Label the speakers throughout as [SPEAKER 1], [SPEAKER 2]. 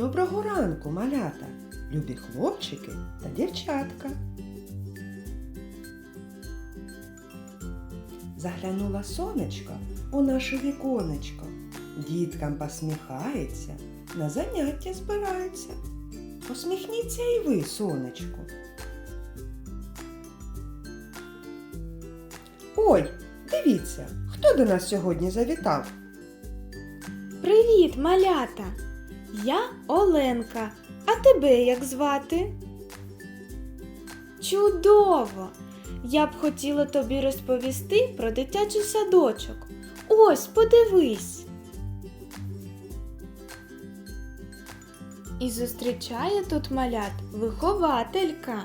[SPEAKER 1] Доброго ранку, малята, любі хлопчики та дівчатка. Заглянула сонечко у наше віконечко. Діткам посміхається, на заняття збирається. Посміхніться і ви, сонечку. Ой, дивіться, хто до нас сьогодні завітав?
[SPEAKER 2] Привіт, малята! Я Оленка. А тебе як звати? Чудово! Я б хотіла тобі розповісти про дитячий садочок. Ось, подивись. І зустрічає тут малят вихователька.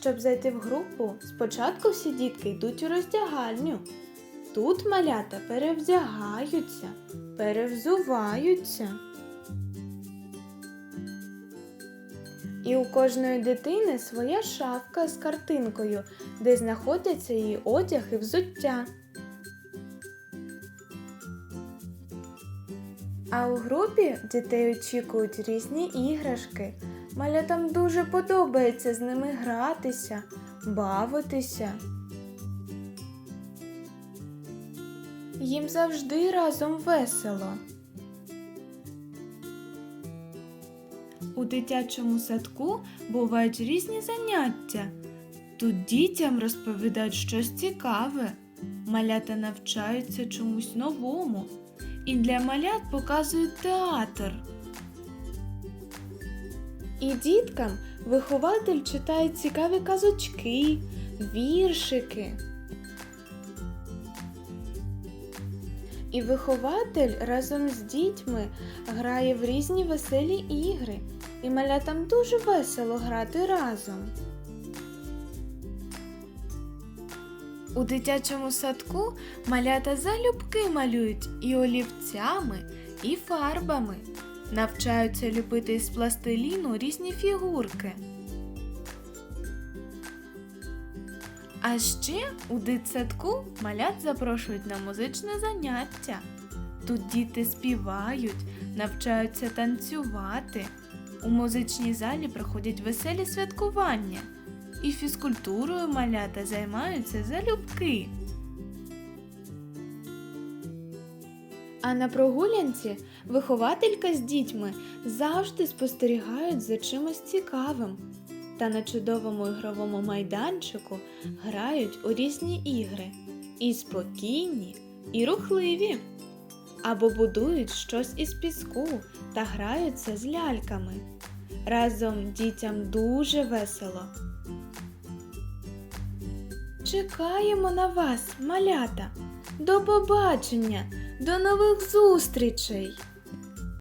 [SPEAKER 2] Щоб зайти в групу, спочатку всі дітки йдуть у роздягальню. Тут малята перевдягаються, перевзуваються. І у кожної дитини своя шафка з картинкою, де знаходяться її одяг і взуття. А у групі дітей очікують різні іграшки. Малятам дуже подобається з ними гратися, бавитися. Їм завжди разом весело. У дитячому садку бувають різні заняття. Тут дітям розповідають щось цікаве. Малята навчаються чомусь новому. І для малят показують театр. І діткам вихователь читає цікаві казочки, віршики. І вихователь разом з дітьми грає в різні веселі ігри, і малятам дуже весело грати разом. У дитячому садку малята залюбки малюють і олівцями, і фарбами. Навчаються ліпити із пластиліну різні фігурки. А ще у дитсадку малят запрошують на музичне заняття. Тут діти співають, навчаються танцювати. У музичній залі проходять веселі святкування. І фізкультурою малята займаються залюбки. А на прогулянці вихователька з дітьми завжди спостерігають за чимось цікавим та на чудовому ігровому майданчику грають у різні ігри і спокійні, і рухливі, або будують щось із піску та граються з ляльками. Разом дітям дуже весело. Чекаємо на вас, малята. До побачення, до нових зустрічей!